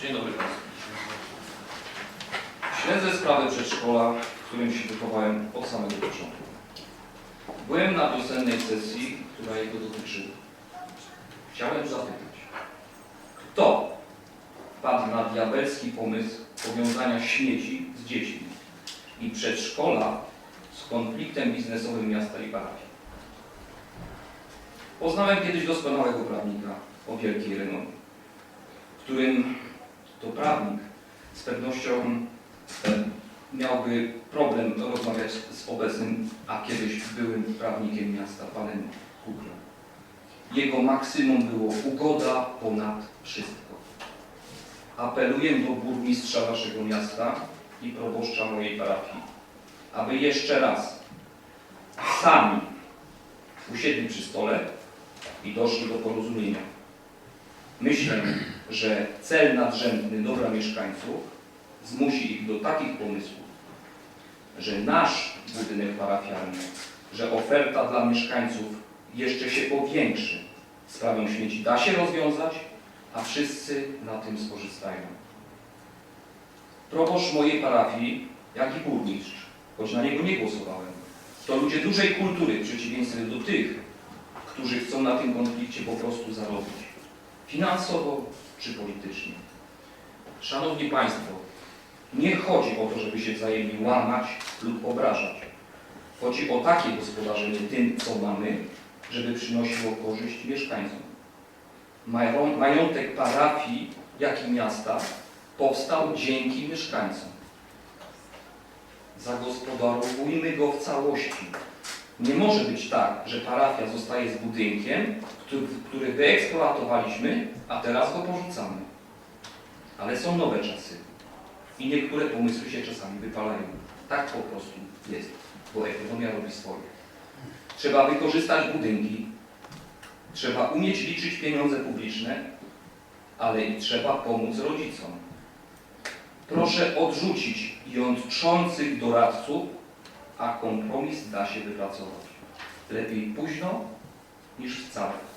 Dzień dobry Państwu. Śledzę sprawę przedszkola, w którym się wychowałem od samego początku. Byłem na wiosennej sesji, która jego dotyczyła. Chciałem zapytać, kto wpadł na diabelski pomysł powiązania śmieci z dziećmi i przedszkola z konfliktem biznesowym miasta i parafii? Poznałem kiedyś doskonałego prawnika o wielkiej renomie, którym to prawnik z pewnością e, miałby problem rozmawiać z obecnym, a kiedyś byłym prawnikiem miasta, panem Kuklem. Jego maksymum było ugoda ponad wszystko. Apeluję do burmistrza naszego miasta i proboszcza mojej parafii, aby jeszcze raz sami usiedli przy stole i doszli do porozumienia. Myślę, że cel nadrzędny dobra mieszkańców zmusi ich do takich pomysłów, że nasz budynek parafialny, że oferta dla mieszkańców jeszcze się powiększy. Sprawę śmieci da się rozwiązać, a wszyscy na tym skorzystają. Proboszcz mojej parafii, jak i burmistrz, choć na niego nie głosowałem, to ludzie dużej kultury w przeciwieństwie do tych, którzy chcą na tym konflikcie po prostu zarobić. Finansowo czy politycznie. Szanowni Państwo, nie chodzi o to, żeby się wzajemnie łamać lub obrażać. Chodzi o takie gospodarzenie tym, co mamy, żeby przynosiło korzyść mieszkańcom. Mają- Majątek parafii, jak i miasta powstał dzięki mieszkańcom. Zagospodarowujmy go w całości. Nie może być tak, że parafia zostaje z budynkiem, który, który wyeksploatowaliśmy, a teraz go porzucamy. Ale są nowe czasy i niektóre pomysły się czasami wypalają. Tak po prostu jest, bo ekonomia robi swoje. Trzeba wykorzystać budynki, trzeba umieć liczyć pieniądze publiczne, ale i trzeba pomóc rodzicom. Proszę odrzucić jątrzących doradców, a kompromis da się wypracować. Lepiej późno niż wcale.